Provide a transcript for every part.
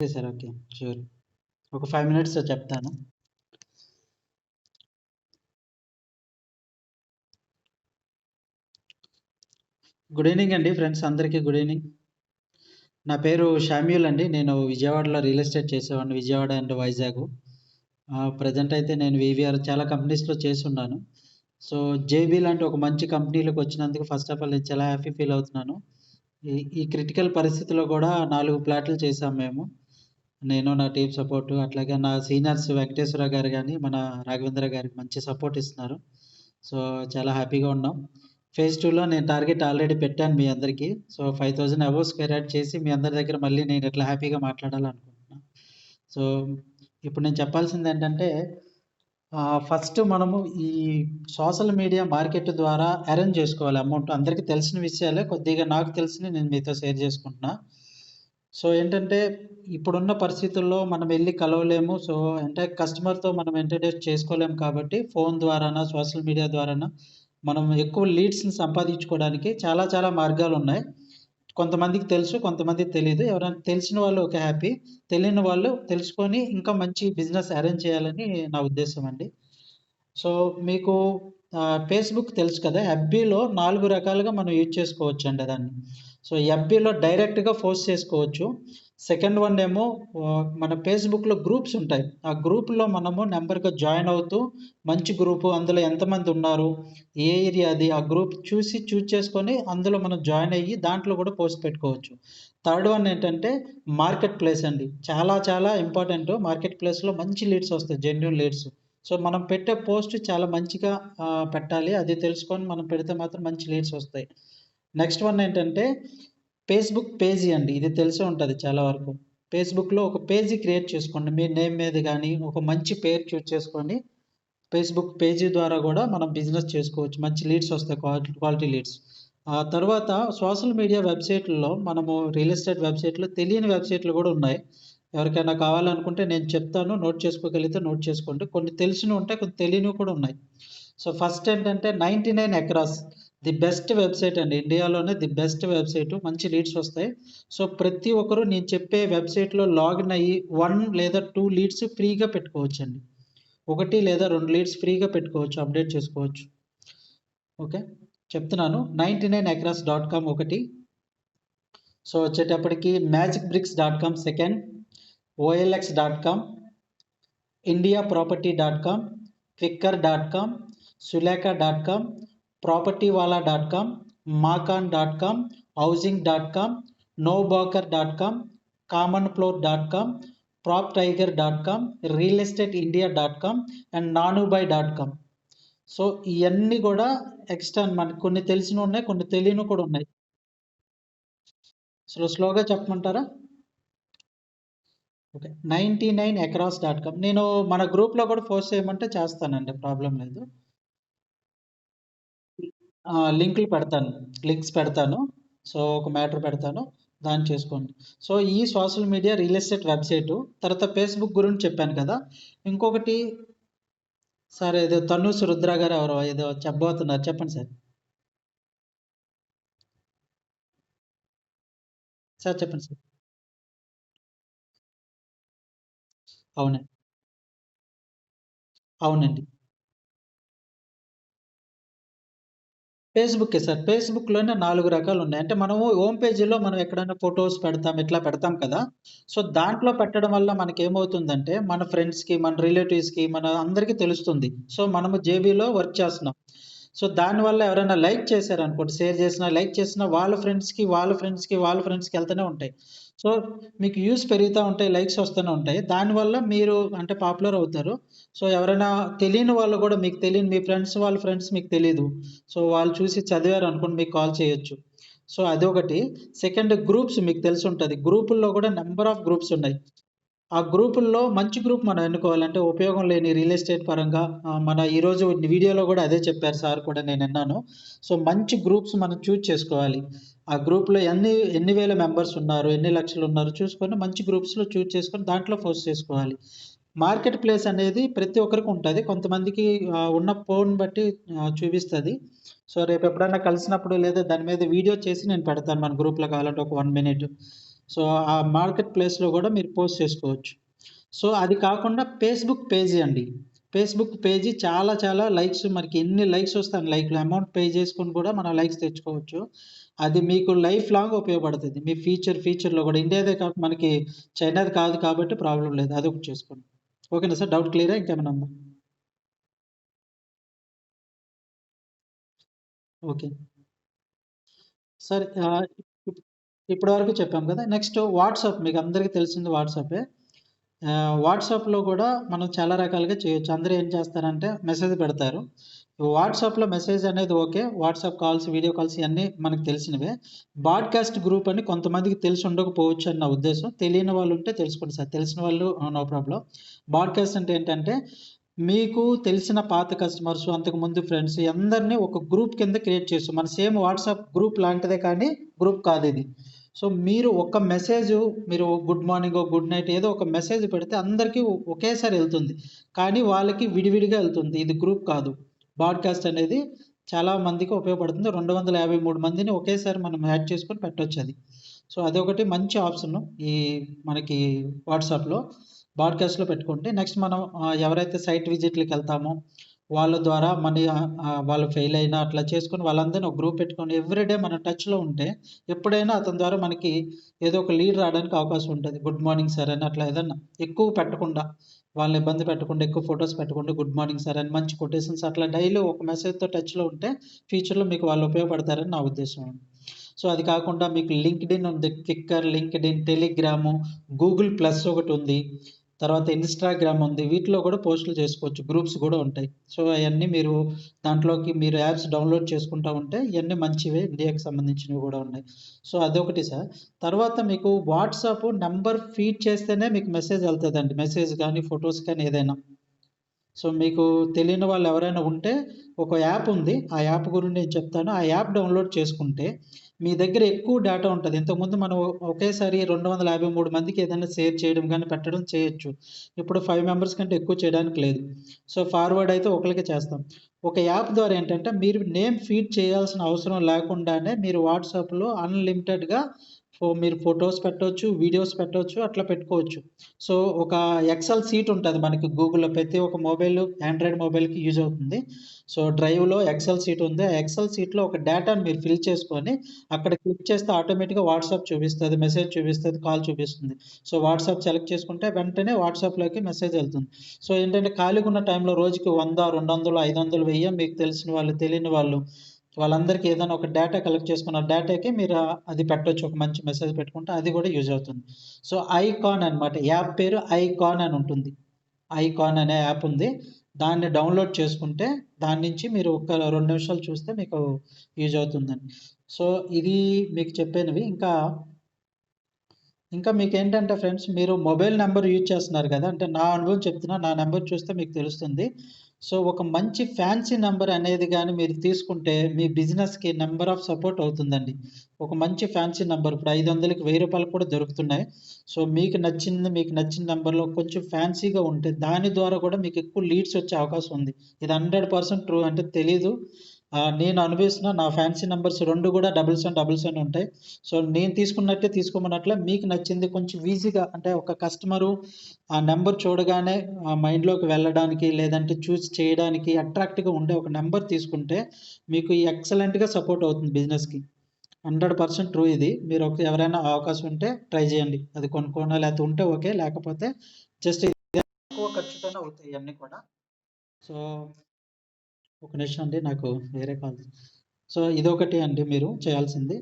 Okay sir. Okay. Sure ఒక five minutes చెప్తాను. Good evening అండి ఫ్రెండ్స్ అందరికీ గుడ్ ఈవెనింగ్. నా పేరు షామ్యూల్ అండి. నేను విజయవాడలో రియల్ ఎస్టేట్ చేసేవాడిని. Vijayawada and Vizag. Present present అయితే నేను వీవీఆర్ చాలా కంపెనీస్‌లో చేస్తున్నాను సో, జేబీ లాంటి ఒక మంచి కంపెనీలోకి వచ్చినందుకు ఫస్ట్ ఆఫ్ ఆల్ నేను చాలా హ్యాపీ ఫీల్ అవుతున్నాను. ఈ ఈ క్రిటికల్ పరిస్థితిలో కూడా నాలుగు ప్లాట్లు చేసాం మేము. నేను నా టీం సపోర్ట్ అట్లాగే నా సీనియర్స్ వెంకటేశ్వర గారు కానీ మన రాఘవేంద్ర గారికి మంచి సపోర్ట్ ఇస్తున్నారు. సో, చాలా హ్యాపీగా ఉన్నాం. ఫేజ్ టూలో నేను టార్గెట్ ఆల్రెడీ పెట్టాను మీ అందరికీ. సో, 5000 అబోవ్ స్క్వేర్ యార్డ్ చేసి మీ అందరి దగ్గర మళ్ళీ నేను ఎట్లా హ్యాపీగా మాట్లాడాలనుకుంటున్నాను సో, ఇప్పుడు నేను చెప్పాల్సింది ఏంటంటే ఫస్ట్ మనము ఈ సోషల్ మీడియా మార్కెట్ ద్వారా అరేంజ్ చేసుకోవాలి అమౌంట్. అందరికీ తెలిసిన విషయాలే కొద్దిగా నాకు తెలిసిన నేను మీతో షేర్ చేసుకుంటున్నా. సో, ఏంటంటే ఇప్పుడున్న పరిస్థితుల్లో మనం వెళ్ళి కలవలేము. సో, అంటే కస్టమర్‌తో మనం ఎంటర్టైన్ చేసుకోలేము కాబట్టి ఫోన్ ద్వారానా, సోషల్ మీడియా ద్వారానా మనం ఎక్కువ లీడ్స్‌ని సంపాదించుకోవడానికి చాలా చాలా మార్గాలు ఉన్నాయి కొంతమందికి తెలుసు, కొంతమందికి తెలియదు ఎవరైనా తెలిసిన వాళ్ళు ఒక హ్యాపీ. తెలియని వాళ్ళు తెలుసుకొని ఇంకా మంచి బిజినెస్ అరేంజ్ చేయాలని నా ఉద్దేశం అండి. సో, మీకు ఫేస్‌బుక్ తెలుసు కదా! ఎఫ్‌బీలో నాలుగు రకాలుగా మనం యూజ్ చేసుకోవచ్చండి దాన్ని. సో, ఎంపీలో డైరెక్ట్‌గా పోస్ట్ చేసుకోవచ్చు. సెకండ్ వన్ ఏమో మన ఫేస్‌బుక్‌లో గ్రూప్స్ ఉంటాయి. ఆ గ్రూప్‌లో మనము నెంబర్గా జాయిన్ అవుతూ మంచి గ్రూపు అందులో ఎంతమంది ఉన్నారు? ఏ ఏరియా అది? ఆ గ్రూప్ చూసి చూజ్ చేసుకొని అందులో మనం జాయిన్ అయ్యి దాంట్లో కూడా పోస్ట్ పెట్టుకోవచ్చు. థర్డ్ వన్ ఏంటంటే మార్కెట్ ప్లేస్ అండి. చాలా చాలా ఇంపార్టెంట్. మార్కెట్ ప్లేస్‌లో మంచి లీడ్స్ వస్తాయి. Genuine leads. సో, మనం పెట్టే పోస్ట్ చాలా మంచిగా పెట్టాలి. అది తెలుసుకొని మనం పెడితే మాత్రం మంచి లీడ్స్ వస్తాయి. నెక్స్ట్ వన్ ఏంటంటే ఫేస్‌బుక్ పేజీ అండి. ఇది తెలిసే ఉంటుంది చాలా వరకు. ఫేస్‌బుక్‌లో ఒక పేజీ క్రియేట్ చేసుకోండి. మీ నేమ్ మీద కానీ ఒక మంచి పేరు చూజ్ చేసుకోండి ఫేస్‌బుక్ పేజీ ద్వారా కూడా మనం బిజినెస్ చేసుకోవచ్చు. మంచి లీడ్స్ వస్తాయి. Quality quality leads. ఆ తర్వాత సోషల్ మీడియా వెబ్సైట్లలో మనము రియల్ ఎస్టేట్ వెబ్‌సైట్‌లో తెలియని వెబ్‌సైట్‌లు కూడా ఉన్నాయి. ఎవరికైనా కావాలనుకుంటే నేను చెప్తాను. నోట్ చేసుకోగలిగితే నోట్ చేసుకోండి. కొన్ని తెలిసినవి ఉంటాయి. కొన్ని తెలియనివి కూడా ఉన్నాయి. సో, ఫస్ట్ ఏంటంటే 99 ఎక్రాస్ ది బెస్ట్ వెబ్‌సైట్ అండి. ఇండియాలోనే ది బెస్ట్ వెబ్‌సైట్. మంచి లీడ్స్ వస్తాయి. సో, ప్రతి ఒక్కరు నేను చెప్పే వెబ్‌సైట్‌లో లాగిన్ అయ్యి వన్ లేదా టూ లీడ్స్ ఫ్రీగా పెట్టుకోవచ్చండి. ఒకటి లేదా రెండు లీడ్స్ ఫ్రీగా పెట్టుకోవచ్చు. అప్డేట్ చేసుకోవచ్చు. ఓకే. చెప్తున్నాను. 99 ఎక్రాస్ డాట్ కామ్ ఒకటి. సో, వచ్చేటప్పటికి Magic Bricks dot com second. OLX dot com, India property dot com, Quikr dot com, Sulekha dot com, PropertyWala dot com, Makaan dot com, housing dot com, NoBroker dot com, Common Floor dot com, Prop Tiger dot com, real estate India dot com and నానుబై dot com. So, ఇవన్నీ కూడా extra మనకి కొన్ని తెలిసినవి ఉన్నాయి. కొన్ని తెలియని కూడా ఉన్నాయి. సో స్లోగా చెప్పమంటారా? ఓకే. 99 acres dot com. నేను మన గ్రూప్‌లో కూడా పోస్ట్ చేయమంటే చేస్తానండి. ప్రాబ్లమ్ లేదు. లింకులు పెడతాను. లింక్స్ పెడతాను. సో, ఒక మ్యాటర్ పెడతాను. దాన్ని చేసుకోండి. సో, ఈ social media real estate website. తర్వాత ఫేస్‌బుక్ గురించి చెప్పాను కదా! ఇంకొకటి సార్ ఏదో తనూస్ రుద్ర గారు ఎవరో ఏదో చెప్పబోతున్నారు. చెప్పండి సార్. సార్ చెప్పండి సార్. అవునండి. అవునండి. ఫేస్‌బుక్కే సార్. ఫేస్‌బుక్‌లోనే 4 రకాలున్నాయి. అంటే మనము హోమ్ పేజీలో మనం ఎక్కడైనా ఫోటోస్ పెడతాం. ఇట్లా పెడతాం కదా! సో, దాంట్లో పెట్టడం వల్ల మనకి ఏమవుతుందంటే మన ఫ్రెండ్స్‌కి, మన రిలేటివ్స్‌కి, మన అందరికీ తెలుస్తుంది. సో, మనము జేబీలో వర్క్ చేస్తున్నాం. సో, దానివల్ల ఎవరైనా లైక్ చేశారనుకోండి, షేర్ చేసినా, లైక్ చేసినా వాళ్ళ ఫ్రెండ్స్‌కి, వాళ్ళ ఫ్రెండ్స్‌కి, వాళ్ళ ఫ్రెండ్స్‌కి వెళ్తూనే ఉంటాయి. సో, మీకు వ్యూస్ పెరుగుతా ఉంటాయి. లైక్స్ వస్తూనే ఉంటాయి. దానివల్ల మీరు అంటే పాపులర్ అవుతారు. సో, ఎవరైనా తెలియని వాళ్ళు కూడా మీకు తెలియని మీ ఫ్రెండ్స్ వాళ్ళ ఫ్రెండ్స్ మీకు తెలియదు సో, వాళ్ళు చూసి చదివారు అనుకోండి మీకు కాల్ చేయొచ్చు. సో, అదొకటి. సెకండ్ గ్రూప్స్ మీకు తెలిసి ఉంటుంది గ్రూపుల్లో కూడా నెంబర్ ఆఫ్ గ్రూప్స్ ఉన్నాయి. ఆ గ్రూపుల్లో మంచి గ్రూప్ మనం ఎన్నుకోవాలంటే ఉపయోగం లేని రియల్ ఎస్టేట్ పరంగా మన ఈరోజు వీడియోలో కూడా అదే చెప్పారు సార్ కూడా నేను విన్నాను. సో, మంచి గ్రూప్స్ మనం చూజ్ చేసుకోవాలి. ఆ గ్రూప్‌లో ఎన్ని ఎన్ని వేల మెంబర్స్ ఉన్నారు, ఎన్ని లక్షలు ఉన్నారు చూసుకొని మంచి గ్రూప్స్‌లో చూజ్ చేసుకొని దాంట్లో పోస్ట్ చేసుకోవాలి. మార్కెట్ ప్లేస్ అనేది ప్రతి ఒక్కరికి ఉంటుంది కొంతమందికి ఉన్న ఫోన్ బట్టి చూపిస్తుంది సో, రేపు ఎప్పుడైనా కలిసినప్పుడు లేదా దాని మీద వీడియో చేసి నేను పెడతాను మన గ్రూప్‌లో కావాలంటే ఒక వన్ మినిట్. సో, ఆ మార్కెట్ ప్లేస్‌లో కూడా మీరు పోస్ట్ చేసుకోవచ్చు. సో, అది కాకుండా ఫేస్‌బుక్ పేజీ అండి. ఫేస్‌బుక్ పేజీ చాలా చాలా లైక్స్ మనకి ఎన్ని లైక్స్ వస్తాయి లైక్‌లు అమౌంట్ పే చేసుకొని కూడా మనం లైక్స్ తెచ్చుకోవచ్చు. అది మీకు లైఫ్ లాంగ్ ఉపయోగపడుతుంది మీ ఫ్యూచర్ ఫ్యూచర్‌లో కూడా ఇండియాదే కాబట్టి మనకి చైనాది కాదు కాబట్టి ప్రాబ్లం లేదు. అది ఒకటి చేసుకోండి. ఓకేనా సార్? డౌట్ క్లియరా? ఇంకేమైనా ఉందా? ఓకే. సార్ ఇప్పటివరకు ఇప్పటి వరకు చెప్పాం కదా! నెక్స్ట్ వాట్సాప్ మీకు అందరికీ తెలిసింది వాట్సాపే. వాట్సాప్‌లో కూడా మనం చాలా రకాలుగా చేయొచ్చు. అందరూ ఏం చేస్తారంటే మెసేజ్ పెడతారు. వాట్సాప్‌లో మెసేజ్ అనేది okay. WhatsApp calls, video calls ఇవన్నీ మనకు తెలిసినవే. బాడ్‌కాస్ట్ గ్రూప్ అని కొంతమందికి తెలిసి ఉండకపోవచ్చు అని నా ఉద్దేశం. తెలియని వాళ్ళు ఉంటే తెలుసుకోండి సార్. తెలిసిన వాళ్ళు నో ప్రాబ్లం బాడ్‌కాస్ట్ అంటే ఏంటంటే మీకు తెలిసిన పాత కస్టమర్స్, అంతకుముందు ఫ్రెండ్స్ అందరిని ఒక గ్రూప్ కింద క్రియేట్ చేస్తాం మన సేమ్ వాట్సాప్ గ్రూప్ లాంటిదే కానీ గ్రూప్ కాదు ఇది సో, మీరు ఒక మెసేజ్ మీరు గుడ్ మార్నింగ్ గుడ్ నైట్ ఏదో ఒక మెసేజ్ పెడితే అందరికీ ఒకేసారి వెళ్తుంది కానీ వాళ్ళకి విడివిడిగా వెళ్తుంది ఇది గ్రూప్ కాదు. బాడ్‌కాస్ట్ అనేది చాలా మందికి ఉపయోగపడుతుంది. 253 మందిని ఒకేసారి మనం యాడ్ చేసుకొని పెట్టవచ్చు అది సో, అదొకటి మంచి ఆప్షన్ ఈ మనకి వాట్సాప్‌లో. బాడ్‌కాస్ట్‌లో పెట్టుకుంటే నెక్స్ట్ మనం ఎవరైతే సైట్ విజిట్‌లకెళ్తామో వాళ్ళ ద్వారా మనీ వాళ్ళు ఫెయిల్ అయినా అట్లా చేసుకొని వాళ్ళందరిని ఒక గ్రూప్ పెట్టుకొని ఎవ్రీడే మన టచ్‌లో ఉంటే ఎప్పుడైనా అతని ద్వారా మనకి ఏదో ఒక లీడ్ రావడానికి అవకాశం ఉంటుంది గుడ్ మార్నింగ్ సార్ అని అట్లా ఏదన్నా ఎక్కువ పెట్టకుండా వాళ్ళని ఇబ్బంది పెట్టకుండా ఎక్కువ ఫొటోస్ పెట్టకుండా గుడ్ మార్నింగ్ సార్ అని మంచి కొటేషన్స్ అట్లా డైలీ ఒక మెసేజ్‌తో టచ్‌లో ఉంటే ఫ్యూచర్‌లో మీకు వాళ్ళు ఉపయోగపడతారని నా ఉద్దేశం. సో, అది కాకుండా మీకు లింక్డ్ఇన్ ఉంది. Linked LinkedIn, Telegram, Google plus ఒకటి ఉంది తర్వాత ఇన్‌స్టాగ్రామ్ ఉంది. వీటిలో కూడా పోస్టులు చేసుకోవచ్చు. గ్రూప్స్ కూడా ఉంటాయి. సో, అవన్నీ మీరు దాంట్లోకి మీరు యాప్స్ డౌన్‌లోడ్ చేసుకుంటా ఉంటే ఇవన్నీ మంచివే. ఇండియాకి సంబంధించినవి కూడా ఉన్నాయి. సో, అదొకటి సార్. తర్వాత మీకు వాట్సాప్ నెంబర్ ఫీడ్ చేస్తేనే మీకు మెసేజ్ వెళ్తుందండి మెసేజ్ కానీ ఫొటోస్ కానీ ఏదైనా. సో, మీకు తెలియని వాళ్ళు ఎవరైనా ఉంటే ఒక యాప్ ఉంది. ఆ యాప్ గురించి నేను చెప్తాను. ఆ యాప్ డౌన్‌లోడ్ చేసుకుంటే మీ దగ్గర ఎక్కువ డేటా ఉంటుంది ఇంతకుముందు మనం ఒకేసారి 253 మందికి ఏదైనా షేర్ చేయడం కానీ పెట్టడం చేయొచ్చు. ఇప్పుడు ఫైవ్ మెంబర్స్ కంటే ఎక్కువ చేయడానికి లేదు. సో, ఫార్వర్డ్ అయితే ఒకరికి చేస్తాం. ఒక యాప్ ద్వారా ఏంటంటే మీరు నేమ్ ఫీడ్ చేయాల్సిన అవసరం లేకుండానే మీరు వాట్సాప్‌లో అన్‌లిమిటెడ్‌గా మీరు ఫోటోస్ పెట్టవచ్చు వీడియోస్ పెట్టవచ్చు అట్లా పెట్టుకోవచ్చు. సో, ఒక ఎక్సెల్ సీట్ ఉంటుంది మనకి గూగుల్‌లో ప్రతి ఒక్క మొబైల్ ఆండ్రాయిడ్ మొబైల్‌కి యూజ్ అవుతుంది. సో, డ్రైవ్‌లో ఎక్సెల్ సీట్ ఉంది. ఆ ఎక్సెల్ సీట్లో ఒక డేటాను మీరు ఫిల్ చేసుకొని అక్కడ క్లిక్ చేస్తే ఆటోమేటిక్‌గా వాట్సాప్ చూపిస్తుంది మెసేజ్ చూపిస్తుంది కాల్ చూపిస్తుంది. సో, వాట్సాప్ సెలెక్ట్ చేసుకుంటే వెంటనే వాట్సాప్‌లోకి మెసేజ్ వెళ్తుంది సో, ఏంటంటే ఖాళీగా ఉన్న టైంలో రోజుకి 100, 200, 500, 1000 మీకు తెలిసిన వాళ్ళు, తెలియని వాళ్ళు వాళ్ళందరికీ ఏదైనా ఒక డేటా కలెక్ట్ చేసుకున్న డేటాకి మీరు అది పెట్టొచ్చు. ఒక మంచి మెసేజ్ పెట్టుకుంటే అది కూడా యూజ్ అవుతుంది. సో, ఐకాన్ అనమాట. యాప్ పేరు ఐకాన్ అని ఉంటుంది. ఐకాన్ అనే యాప్ ఉంది. దాన్ని డౌన్‌లోడ్ చేసుకుంటే దాని నుంచి మీరు ఒక రెండు నిమిషాలు చూస్తే మీకు యూజ్ అవుతుందండి. సో, ఇది మీకు చెప్పినవి. ఇంకా ఇంకా మీకు ఏంటంటే ఫ్రెండ్స్ మీరు మొబైల్ నెంబర్ యూజ్ చేస్తున్నారు కదా అంటే నా అనుభవం చెప్తున్నా. నా నెంబర్ చూస్తే మీకు తెలుస్తుంది. సో, ఒక మంచి ఫ్యాన్సీ నెంబర్ అనేది కానీ మీరు తీసుకుంటే మీ బిజినెస్‌కి నెంబర్ ఆఫ్ సపోర్ట్ అవుతుందండి. ఒక మంచి ఫ్యాన్సీ నెంబర్ ఇప్పుడు ఐదు వందలకి వెయ్యి రూపాయలు కూడా దొరుకుతున్నాయి. సో, మీకు నచ్చింది మీకు నచ్చిన నెంబర్లో కొంచెం ఫ్యాన్సీగా ఉంటే దాని ద్వారా కూడా మీకు ఎక్కువ లీడ్స్ వచ్చే అవకాశం ఉంది. ఇది 100% ట్రూ అంటే తెలీదు. నేను అనుభవిస్తున్న నా ఫ్యాన్సీ నెంబర్స్ రెండు కూడా డబుల్ సెవెన్, డబుల్ సెవెన్ ఉంటాయి. సో, నేను తీసుకున్నట్టే తీసుకోమన్నట్లే మీకు నచ్చింది కొంచెం ఈజీగా అంటే ఒక కస్టమరు ఆ నెంబర్ చూడగానే ఆ మైండ్‌లోకి వెళ్ళడానికి లేదంటే చూస్ చేయడానికి అట్రాక్ట్‌గా ఉండే ఒక నెంబర్ తీసుకుంటే మీకు ఎక్సలెంట్‌గా సపోర్ట్ అవుతుంది బిజినెస్‌కి. 100% ట్రూ ఇది. మీరు ఒక ఎవరైనా అవకాశం ఉంటే ట్రై చేయండి. అది కొనుక్కోనా లేకపోతే ఉంటే ఓకే. లేకపోతే జస్ట్ తక్కువ ఖర్చుతోనే అవుతాయి ఇవన్నీ కూడా. సో, ఒక నిమిషం అండి. నాకు వేరే కాల్ సో, ఇదొకటి అండి మీరు చేయాల్సింది.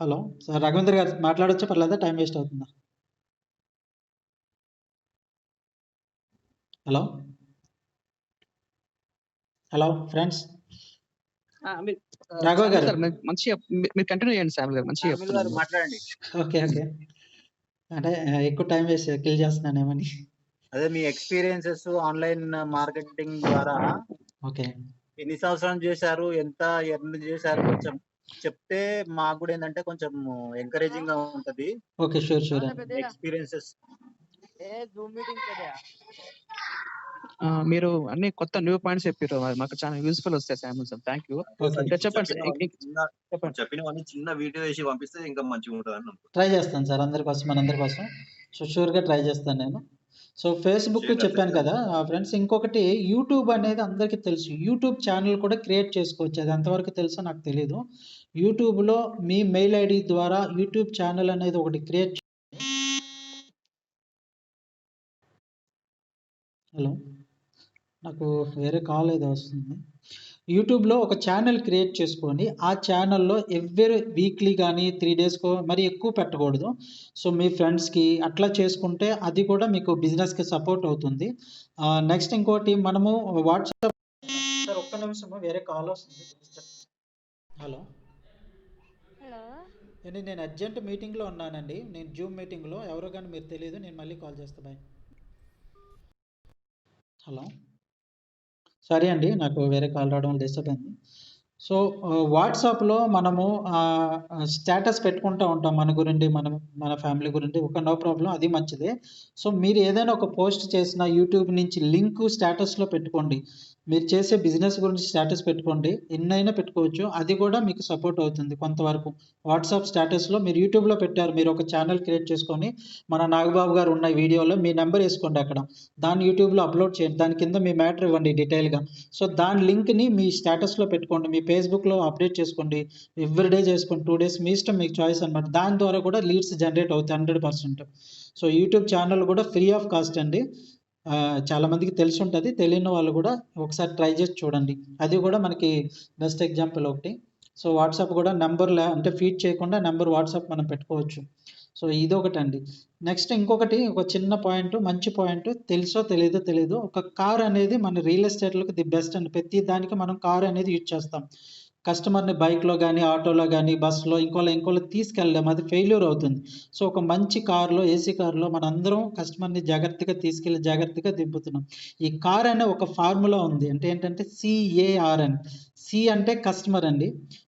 హలో! సార్ రఘువేంద్ర గారు మాట్లాడొచ్చా పర్లేదా? టైం వేస్ట్ అవుతుందా? హలో! హలో! ఫ్రెండ్స్. రాఘవ గారు. సార్ మంచిగా మీరు కంటిన్యూ చేయండి సామ్యూల్ గారు. మంచిగా. మాట్లాడండి. ఓకే. ఓకే. అంటే ఎక్కువ టైం వేస్ట్ కిల్ చేస్తున్నానేమోని. అదే మీ ఎక్స్‌పీరియన్సెస్ ఆన్‌లైన్ మార్కెటింగ్ ద్వారా ఓకే. ఎన్ని సంవత్సరాలు చేశారు? ఎంత ఎర్న్ చేశారు? కొంచెం చెప్తే మాకు కూడా ఏందంటే కొంచెం ఎంకరేజింగ్‌గా ఉంటది. ఓకే. షూర్. షూర్. ఎక్స్‌పీరియన్సెస్ మీరు అన్ని కొత్త న్యూ పాయింట్స్ చెప్పారు మాకు చాలా యూస్ఫుల్ వస్తాయి సార్ థ్యాంక్ యూ చెప్పండి చెప్పండి చెప్పినవన్నీ చిన్న వీడియో వేసి పంపిస్తే ఇంకా మంచిగా అనుకుంటున్నాను ట్రై చేస్తాను సార్ అందరి కోసం మనందరి కోసం సో షూర్గా ట్రై చేస్తాను నేను సో ఫేస్బుక్ చెప్పాను. కదా ఫ్రెండ్స్ ఇంకొకటి యూట్యూబ్ అనేది అందరికీ తెలుసు. యూట్యూబ్ ఛానల్ కూడా క్రియేట్ చేసుకోవచ్చు. అది ఎంతవరకు తెలుసో నాకు తెలియదు యూట్యూబ్లో మీ మెయిల్ ఐడి ద్వారా యూట్యూబ్ ఛానల్ అనేది ఒకటి క్రియేట్ హలో నాకు వేరే కాల్ ఏదో వస్తుంది. యూట్యూబ్లో ఒక ఛానల్ క్రియేట్ చేసుకొని ఆ ఛానల్లో ఎవ్రీ వీక్లీ కానీ త్రీ డేస్కో మరి ఎక్కువ పెట్టకూడదు. సో మీ ఫ్రెండ్స్కి అట్లా చేసుకుంటే అది కూడా మీకు బిజినెస్కి సపోర్ట్ అవుతుంది. నెక్స్ట్ ఇంకోటి మనము వాట్సాప్ సార్ ఒక్క నిమిషము వేరే కాల్ వస్తుంది. హలో. హలో. ఏంటి నేను అర్జెంట్ మీటింగ్లో ఉన్నానండి. నేను జూమ్ మీటింగ్లో ఎవరో కానీ మీరు తెలియదు నేను మళ్ళీ కాల్ చేస్తా. Bye hello. సరే అండి నాకు వేరే కాల్ రావడం డిస్టర్బ్ అయింది. సో వాట్సాప్లో మనము స్టేటస్ పెట్టుకుంటూ ఉంటాం మన గురించి మనం మన ఫ్యామిలీ గురించి. ఒక నో ప్రాబ్లం అది మంచిదే. సో మీరు ఏదైనా ఒక పోస్ట్ చేసిన యూట్యూబ్ నుంచి లింక్ స్టేటస్లో పెట్టుకోండి. మీరు చేసే బిజినెస్ గురించి స్టేటస్ పెట్టుకోండి. ఎన్నైనా పెట్టుకోవచ్చు. అది కూడా మీకు సపోర్ట్ అవుతుంది కొంతవరకు. వాట్సాప్ స్టేటస్లో మీరు యూట్యూబ్లో పెట్టారు. మీరు ఒక ఛానల్ క్రియేట్ చేసుకొని మన నాగబాబు గారు ఉన్న వీడియోలో మీ నెంబర్ వేసుకోండి అక్కడ. దాన్ని యూట్యూబ్లో అప్లోడ్ చేయండి. దాని కింద మీ మ్యాటర్ ఇవ్వండి డీటెయిల్గా సో దాని లింక్ని మీ స్టేటస్లో పెట్టుకోండి. మీ ఫేస్బుక్లో అప్డేట్ చేసుకోండి. ఎవ్రీ డే చేసుకోండి టూ డేస్ మీ ఇష్టం మీకు చాయిస్ అనమాట దాని ద్వారా కూడా లీడ్స్ జనరేట్ అవుతాయి hundred percent so YouTube channel కూడా ఫ్రీ ఆఫ్ కాస్ట్ అండి. చాలామందికి చాలా మందికి తెలిసి ఉంటుంది తెలియని వాళ్ళు కూడా ఒకసారి ట్రై చేసి చూడండి. అది కూడా మనకి బెస్ట్ ఎగ్జాంపుల్ ఒకటి. సో వాట్సాప్ కూడా నెంబర్ అంటే ఫీడ్ చేయకుండా నెంబర్ వాట్సాప్ మనం పెట్టుకోవచ్చు. సో ఇది ఒకటి అండి నెక్స్ట్ ఇంకొకటి ఒక చిన్న పాయింట్ మంచి పాయింట్ తెలుసో తెలియదో తెలియదు ఒక కార్ అనేది మన రియల్ ఎస్టేట్లకు ది బెస్ట్ అండి. ప్రతి దానికి మనం కార్ అనేది యూజ్ చేస్తాం. కస్టమర్ని బైక్లో కానీ ఆటోలో కానీ బస్సులో ఇంకోలా ఇంకోలా తీసుకెళ్ళలేము అది ఫెయిల్యూర్ అవుతుంది. సో ఒక మంచి కార్లో ఏసీ కార్లో మనందరం కస్టమర్ని జాగ్రత్తగా తీసుకెళ్ళి జాగ్రత్తగా దింపుతున్నాం. ఈ కార్ అనే ఒక ఫార్ములా ఉంది. అంటే ఏంటంటే సిఏఆర్ఎన్ సి అంటే కస్టమర్ అండి.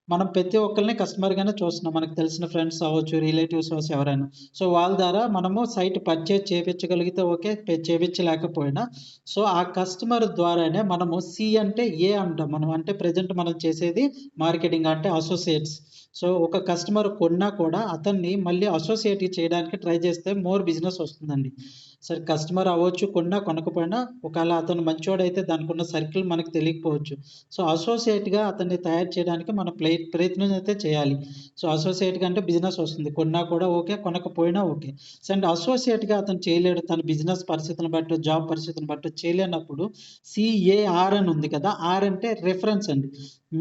మనం ప్రతి ఒక్కరిని కస్టమర్గానే చూస్తున్నాం. మనకు తెలిసిన ఫ్రెండ్స్ అవ్వచ్చు రిలేటివ్స్ అవ్వచ్చు ఎవరైనా. సో వాళ్ళ ద్వారా మనము సైట్ పర్చేజ్ చేయించగలిగితే ఓకే చేయించలేకపోయినా సో ఆ కస్టమర్ ద్వారానే మనము సి అంటే ఏ అంటాం. మనం అంటే ప్రజెంట్ మనం చేసేది మార్కెటింగ్ అంటే అసోసియేట్స్ సో ఒక కస్టమర్ కొన్నా కూడా అతన్ని మళ్ళీ అసోసియేట్ చేయడానికి ట్రై చేస్తే మోర్ బిజినెస్ వస్తుందండి. సరే కస్టమర్ అవ్వచ్చు కొన్నా కొనకపోయినా ఒకవేళ అతను మంచోడైతే దానికి ఉన్న సర్కిల్ మనకు తెలియకపోవచ్చు. సో అసోసియేట్గా అతన్ని తయారు చేయడానికి మనం ప్లే ప్రయత్నం అయితే చేయాలి సో అసోసియేట్గా అంటే బిజినెస్ వస్తుంది. కొన్నా కూడా ఓకే కొనకపోయినా ఓకే. సో అండ్ అసోసియేట్గా అతను చేయలేడు. తన బిజినెస్ పరిస్థితులను బట్టి జాబ్ పరిస్థితులను బట్టి చేయలేనప్పుడు సిఏఆర్ అని ఉంది కదా ఆర్ అంటే రెఫరెన్స్ అండి.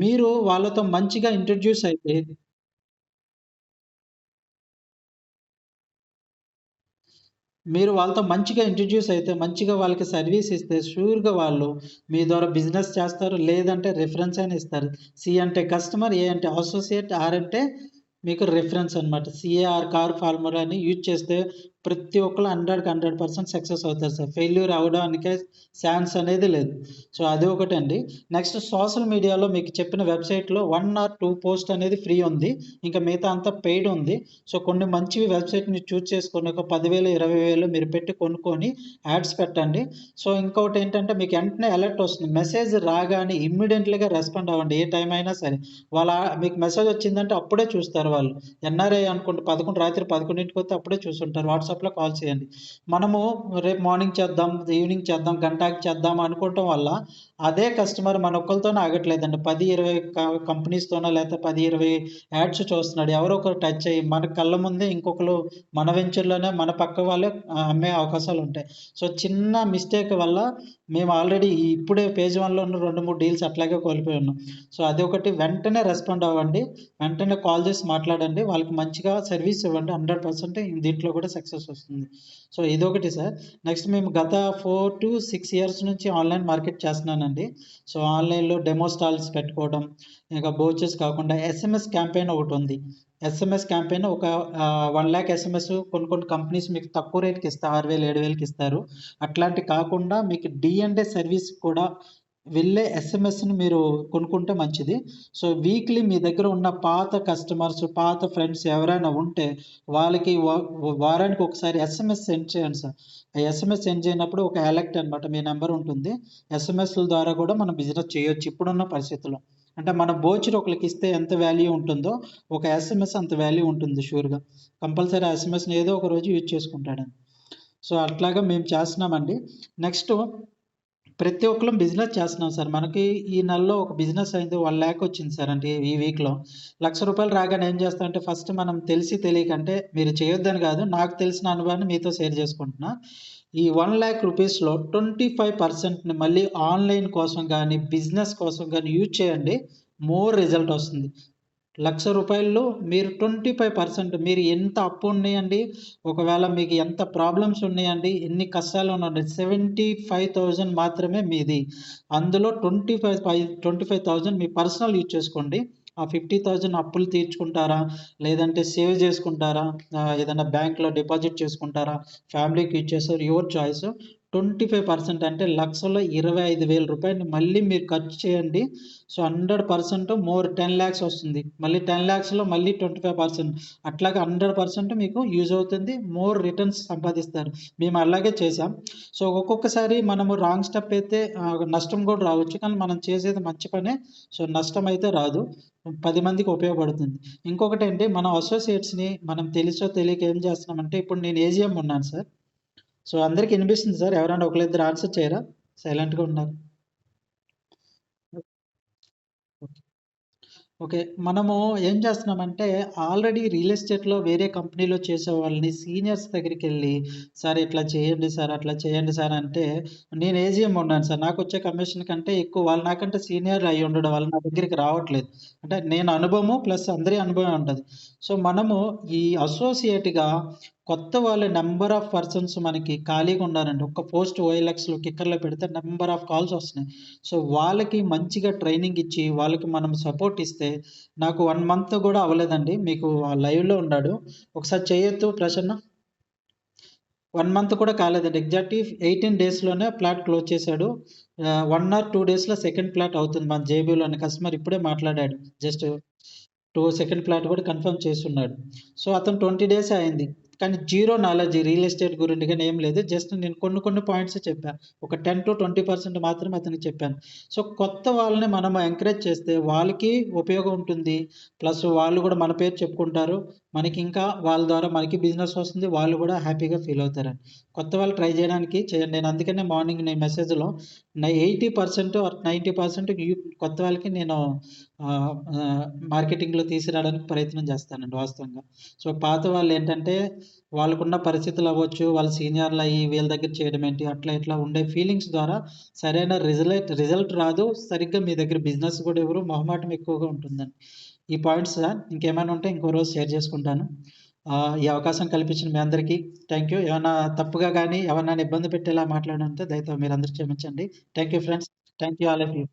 మీరు వాళ్ళతో మంచిగా ఇంట్రడ్యూస్ అయితే మీరు వాళ్ళతో మంచిగా ఇంట్రడ్యూస్ అయితే మంచిగా వాళ్ళకి సర్వీస్ ఇస్తే షూర్గా వాళ్ళు మీ ద్వారా బిజినెస్ చేస్తారు లేదంటే రిఫరెన్స్ అని ఇస్తారు. సి అంటే కస్టమర్ ఏ అంటే అసోసియేట్ ఆర్ అంటే మీకు రిఫరెన్స్ అనమాట సిఏఆర్ కార్ ఫార్ములాని యూజ్ చేస్తే ప్రతి ఒక్కరు హండ్రెడ్కి హండ్రెడ్ పర్సెంట్ సక్సెస్ అవుతారు సార్. ఫెయిల్యూర్ అవడానికే ఛాన్స్ అనేది లేదు. సో అది ఒకటి అండి నెక్స్ట్ సోషల్ మీడియాలో మీకు చెప్పిన వెబ్సైట్లో వన్ ఆర్ టూ పోస్ట్ అనేది ఫ్రీ ఉంది. ఇంకా మిగతా అంతా పెయిడ్ ఉంది. సో కొన్ని మంచి వెబ్సైట్ని చూస్ చేసుకొని ఒక పదివేలు ఇరవై వేలు మీరు పెట్టి కొనుక్కొని యాడ్స్ పెట్టండి. సో ఇంకొకటి ఏంటంటే మీకు వెంటనే అలర్ట్ వస్తుంది. మెసేజ్ రాగానే ఇమ్మీడియట్లీగా రెస్పాండ్ అవ్వండి. ఏ టైం అయినా సరే. వాళ్ళ మీకు మెసేజ్ వచ్చిందంటే అప్పుడే చూస్తారు వాళ్ళు. ఎన్ఆర్ఐ అనుకుంటే పదకొండు రాత్రి పదకొండింటికి వస్తే అప్పుడే చూసుంటారు. వాట్సాప్లో కాల్ చేయండి. మనము రేపు మార్నింగ్ చేద్దాం ఈవినింగ్ చేద్దాం గంటకి చేద్దాం అనుకోవటం వల్ల అదే కస్టమర్ మన ఒక్కరితోనే ఆగట్లేదండి. పది ఇరవై కంపెనీస్తోనో లేకపోతే పది ఇరవై యాడ్స్ చూస్తున్నాడు. ఎవరో ఒకరు టచ్ అయ్యి మన కళ్ళ ముందే ఇంకొకరు మన వెంచర్లోనే మన పక్క వాళ్ళే అమ్మే అవకాశాలు ఉంటాయి. సో చిన్న మిస్టేక్ వల్ల మేము ఆల్రెడీ ఇప్పుడే పేజ్ వన్లో ఉన్న రెండు మూడు డీల్స్ అట్లాగే కోల్పోయి ఉన్నాం. సో అది ఒకటి వెంటనే రెస్పాండ్ అవ్వండి. వెంటనే కాల్ చేసి మాట్లాడండి. వాళ్ళకి మంచిగా సర్వీస్ ఇవ్వండి. హండ్రెడ్ పర్సెంట్ దీంట్లో కూడా సక్సెస్ వస్తుంది. సో ఇదొకటి సార్. నెక్స్ట్ మేము గత ఫోర్ టు సిక్స్ ఇయర్స్ నుంచి ఆన్లైన్ మార్కెట్ చేస్తున్నానండి. సో ఆన్లైన్లో డెమో స్టాల్స్ పెట్టుకోవడం ఇంకా బోచెస్ కాకుండా ఎస్ఎంఎస్ క్యాంపెయిన్ ఒకటి ఉంది. ఎస్ఎంఎస్ క్యాంపెయిన్ ఒక వన్ ల్యాక్ ఎస్ఎంఎస్ కొన్ని కొన్ని కంపెనీస్ మీకు తక్కువ రేట్కి ఇస్తారు ఆరు వేలు ఏడు వేలకి ఇస్తారు. అట్లాంటి కాకుండా మీకు డిఎన్డే సర్వీస్ కూడా వెళ్ళే ఎస్ఎంఎస్ని మీరు కొనుక్కుంటే మంచిది. సో వీక్లీ మీ దగ్గర ఉన్న పాత కస్టమర్స్ పాత ఫ్రెండ్స్ ఎవరైనా ఉంటే వాళ్ళకి వారానికి ఒకసారి ఎస్ఎంఎస్ సెండ్ చేయండి సార్. ఎస్ఎంఎస్ సెండ్ చేయనప్పుడు ఒక ఎలక్ట్ అనమాట మీ నెంబర్ ఉంటుంది. ఎస్ఎంఎస్ల ద్వారా కూడా మనం బిజినెస్ చేయొచ్చు ఇప్పుడున్న పరిస్థితుల్లో. అంటే మన బోచర్ ఒకరికి ఇస్తే ఎంత వాల్యూ ఉంటుందో ఒక ఎస్ఎంఎస్ అంత వాల్యూ ఉంటుంది షూర్గా కంపల్సరీ ఎస్ఎంఎస్ని ఏదో ఒక రోజు యూజ్ చేసుకుంటాడని సో అట్లాగా మేము చేస్తున్నామండి. నెక్స్ట్ ప్రతి ఒక్కరం బిజినెస్ చేస్తున్నాం సార్. మనకి ఈ నెలలో ఒక బిజినెస్ అయింది వన్ ల్యాక్ వచ్చింది సార్ అంటే ఈ వీక్లో. లక్ష రూపాయలు రాగానే ఏం చేస్తామంటే ఫస్ట్ మనం తెలిసి తెలియకంటే మీరు చేయొద్దని కాదు నాకు తెలిసిన అనుభవాన్ని మీతో షేర్ చేసుకుంటున్నా. ఈ వన్ ల్యాక్ రూపీస్లో ట్వంటీ ఫైవ్ పర్సెంట్ని మళ్ళీ ఆన్లైన్ కోసం కానీ బిజినెస్ కోసం కానీ యూజ్ చేయండి. మోర్ రిజల్ట్ వస్తుంది. లక్ష రూపాయల్లో మీరు ట్వంటీ ఫైవ్ పర్సెంట్ మీరు ఎంత అప్పు ఉన్నాయండి? ఒకవేళ మీకు ఎంత ప్రాబ్లమ్స్ ఉన్నాయండి? ఎన్ని కష్టాలు ఉన్నాయండి? సెవెంటీ ఫైవ్ థౌజండ్ మాత్రమే మీది. అందులో twenty five five twenty five thousand మీ పర్సనల్ యూజ్ చేసుకోండి. ఆ ఫిఫ్టీ థౌజండ్ అప్పులు తీర్చుకుంటారా? లేదంటే సేవ్ చేసుకుంటారా? ఏదైనా బ్యాంక్లో డిపాజిట్ చేసుకుంటారా? ఫ్యామిలీకి ఇచ్చేస్తారు? Your choice. Twenty five percent అంటే లక్షలో ఇరవై ఐదు వేల రూపాయలు. మళ్ళీ మీరు ఖర్చు చేయండి. So hundred percent more ten lakhs వస్తుంది. మళ్ళీ టెన్ ల్యాక్స్లో మళ్ళీ ట్వంటీ ఫైవ్ పర్సెంట్. అట్లాగే హండ్రెడ్ పర్సెంట్ మీకు యూజ్ అవుతుంది. మోర్ రిటర్న్స్ సంపాదిస్తారు. మేము అలాగే చేసాం సో ఒక్కొక్కసారి మనము రాంగ్ స్టెప్ అయితే నష్టం కూడా రావచ్చు. కానీ మనం చేసేది మంచి పనే. సో నష్టం అయితే రాదు. పది మందికి ఉపయోగపడుతుంది. ఇంకొకటి అంటే మన అసోసియేట్స్ని మనం తెలుసో తెలియక ఏం చేస్తున్నామంటే ఇప్పుడు నేను ఏజిఎం ఉన్నాను సార్. సో అందరికి వినిపిస్తుంది సార్. ఎవరైనా ఒకరిద్దరు ఆన్సర్ చేయరా? సైలెంట్గా ఉన్నారు. ఓకే. మనము ఏం చేస్తున్నామంటే ఆల్రెడీ రియల్ ఎస్టేట్లో వేరే కంపెనీలో చేసే వాళ్ళని సీనియర్స్ దగ్గరికి వెళ్ళి సార్ ఇట్లా చేయండి సార్ అట్లా చేయండి సార్ అంటే నేను ఏజీఎం ఉన్నాను సార్. నాకు వచ్చే కమిషన్ కంటే ఎక్కువ వాళ్ళు నాకంటే సీనియర్ అయి ఉండడం వల్ల నా దగ్గరికి రావట్లేదు. అంటే నేను అనుభవము ప్లస్ అందరి అనుభవం ఉంటుంది. సో మనము ఈ అసోసియేట్గా కొత్త వాళ్ళ నెంబర్ ఆఫ్ పర్సన్స్ మనకి ఖాళీగా ఉన్నారండి. ఒక్క పోస్ట్ ఓఎల్ఎక్స్లో కిక్కర్లో పెడితే నెంబర్ ఆఫ్ కాల్స్ వస్తున్నాయి. సో వాళ్ళకి మంచిగా ట్రైనింగ్ ఇచ్చి వాళ్ళకి మనం సపోర్ట్ ఇస్తే నాకు వన్ మంత్ కూడా అవ్వలేదండి. మీకు ఆ లైవ్లో ఉన్నాడు. ఒకసారి చేయొద్దు ప్రసన్న? వన్ మంత్ కూడా కాలేదండి. ఎగ్జాక్ట్లీ ఎయిటీన్ డేస్లోనే ప్లాట్ క్లోజ్ చేశాడు. వన్ ఆర్ టూ డేస్లో సెకండ్ ప్లాట్ అవుతుంది మన జేబీలోని. కస్టమర్ ఇప్పుడే మాట్లాడాడు. జస్ట్ టూ సెకండ్ ప్లాట్ కూడా కన్ఫర్మ్ చేస్తున్నాడు. సో అతను ట్వంటీ డేస్ అయింది. కానీ జీరో నాలెడ్జ్ రియల్ ఎస్టేట్ గురించి కానీ ఏం లేదు. జస్ట్ నేను కొన్ని కొన్ని పాయింట్స్ చెప్పాను ఒక టెన్ టు ట్వంటీ పర్సెంట్ మాత్రమే అతనికి చెప్పాను. సో కొత్త వాళ్ళని మనం ఎంకరేజ్ చేస్తే వాళ్ళకి ఉపయోగం ఉంటుంది. ప్లస్ వాళ్ళు కూడా మన పేరు చెప్పుకుంటారు. మనకి ఇంకా వాళ్ళ ద్వారా మనకి బిజినెస్ వస్తుంది వాళ్ళు కూడా హ్యాపీగా ఫీల్ అవుతారని. కొత్త వాళ్ళు ట్రై చేయడానికి చేయండి. నేను అందుకనే మార్నింగ్ నేను మెసేజ్లో ఎయిటీ పర్సెంట్ నైంటీ పర్సెంట్ కొత్త వాళ్ళకి నేను మార్కెటింగ్లో తీసుకురావడానికి ప్రయత్నం చేస్తానండి వాస్తవంగా. సో పాత వాళ్ళు ఏంటంటే వాళ్ళకున్న పరిస్థితులు అవ్వచ్చు వాళ్ళ సీనియర్లు అయ్యి వీళ్ళ దగ్గర చేయడం ఏంటి అట్లా ఇట్లా ఉండే ఫీలింగ్స్ ద్వారా సరైన రిజల్ట్ రిజల్ట్ రాదు. సరిగ్గా మీ దగ్గర బిజినెస్ కూడా ఎవరు మొహమాటం ఎక్కువగా ఉంటుందండి. ఈ పాయింట్స్ uh, ఇంకేమైనా ఉంటే ఇంకో రోజు షేర్ చేసుకుంటాను. ఈ అవకాశం కల్పించిన మీ అందరికీ థ్యాంక్ యూ ఏమైనా తప్పుగా కానీ ఎవరినైనా ఇబ్బంది పెట్టేలా మాట్లాడంటే దయతో మీరు అందరూ క్షమించండి. Thank you friends thank you all of you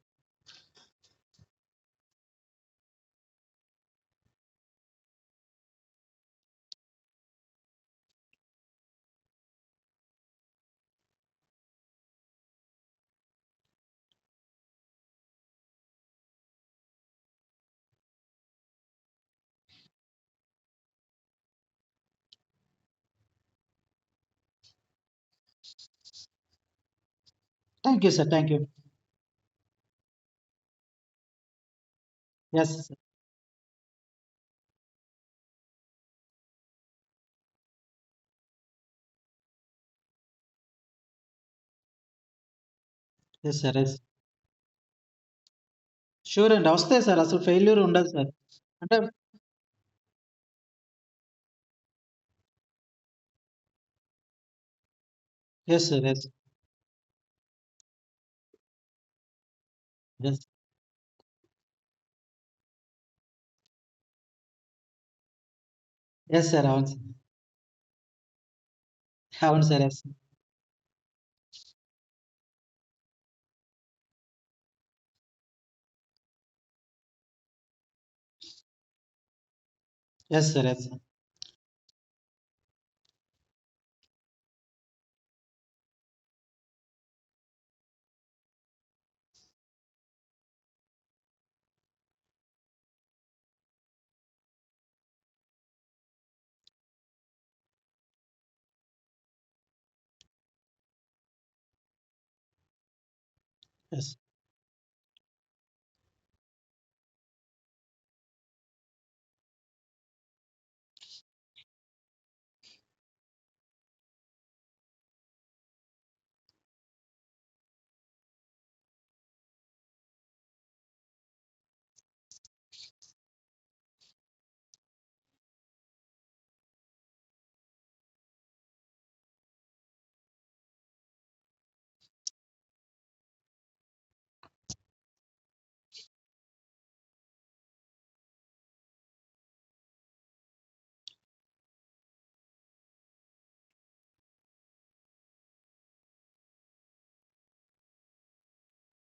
thank you sir thank you yes sir yes sir yes sure అండి. వస్తాయి సార్ అసలు ఫెయిల్యూర్ ఉండదు సార్ అంటే yes sir yes yes yes sir అవును సార్ అవును sir yes yes sir yes sir yes